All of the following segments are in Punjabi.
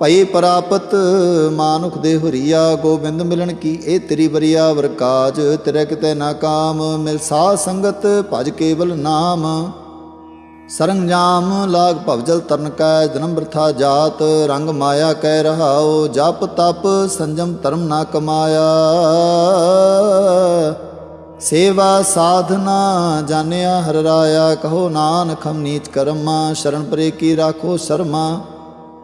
ਭਈ ਪ੍ਰਾਪਤ ਮਾਨੁਖ ਦੇ ਹੁਰੀਆ, ਗੋਬਿੰਦ ਮਿਲਣ ਕੀ? ਇਹ ਤੇਰੀ ਬਰੀਆ ਵਰਕਾਜ ਤੇਰੇ ਕਿਤੇ ਨਾ ਕਾਮ, ਮਿਲ ਸਾਧ ਸੰਗਤ ਭਜ ਕੇਵਲ ਨਾਮ। ਸਰੰਜਾਮ ਲਾਗ ਭਵਜਲ ਤਰਨ ਕੈ ਜਨਮ ਬਰਥਾ ਜਾਤ, ਰੰਗ ਮਾਇਆ ਕਹਿ ਰਹਾਓ ਜਪ ਤਪ ਸੰਜਮ ਧਰਮ ਨਾ ਕਮਾਇਆ। ਸੇਵਾ ਸਾਧਨਾ ਜਾਣਿਆ ਹਰ ਰਾਇਆ, ਕਹੋ ਨਾਨਕ ਹਮ ਨੀਚ ਕਰਮਾ, ਸ਼ਰਨ ਪਰੇ ਕੀ ਰਾਖੋ ਸ਼ਰਮਾ।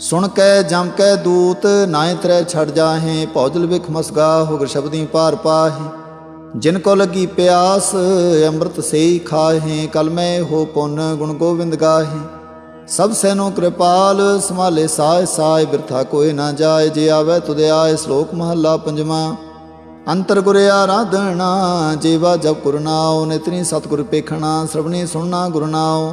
ਸੁਣ ਕੈ, ਜਮ ਕੈ ਦੂਤ ਨਾਇ ਤਰੈ ਛੜ ਜਾਹੇ, ਭੌਜਲ ਵਿਖ ਮਸਗਾ, ਹੋਗਰ ਸ਼ਬਦੀ ਪਾਰ ਪਾਹੇ। ਜਿਨ ਕੋ ਲੱਗੀ ਪਿਆਸ, ਅੰਮ੍ਰਿਤ ਸੇਈ ਖਾਹੇ, ਕਲ ਮੈਂ ਹੋ ਪੁੰਨ ਗੁਣ ਗੋਬਿੰਦ ਗਾਹੇ। ਸਭ ਸੈਨੋ ਕਿਰਪਾਲ ਸਮਾਲੇ ਸਾਇ ਸਾਇ ਬਿਰਥਾ ਕੋਈ ਨਾ ਜਾਏ, ਜੇ ਆਵੇ ਤੁਦੇ ਆਏ, ਸ਼ਲੋਕ ਮਹੱਲਾ ਪੰਜਵਾਂ। ਅੰਤਰ ਗੁਰ ਆਰਾਧਣਾ ਜੀਵਾ ਜਪ ਗੁਰਨਾਉ ਨਿਤਨੀ ਸਤਿਗੁਰ ਪੇਖਣਾ, ਸ੍ਰਵਣੀ ਸੁਣਨਾ ਗੁਰਨਾਉ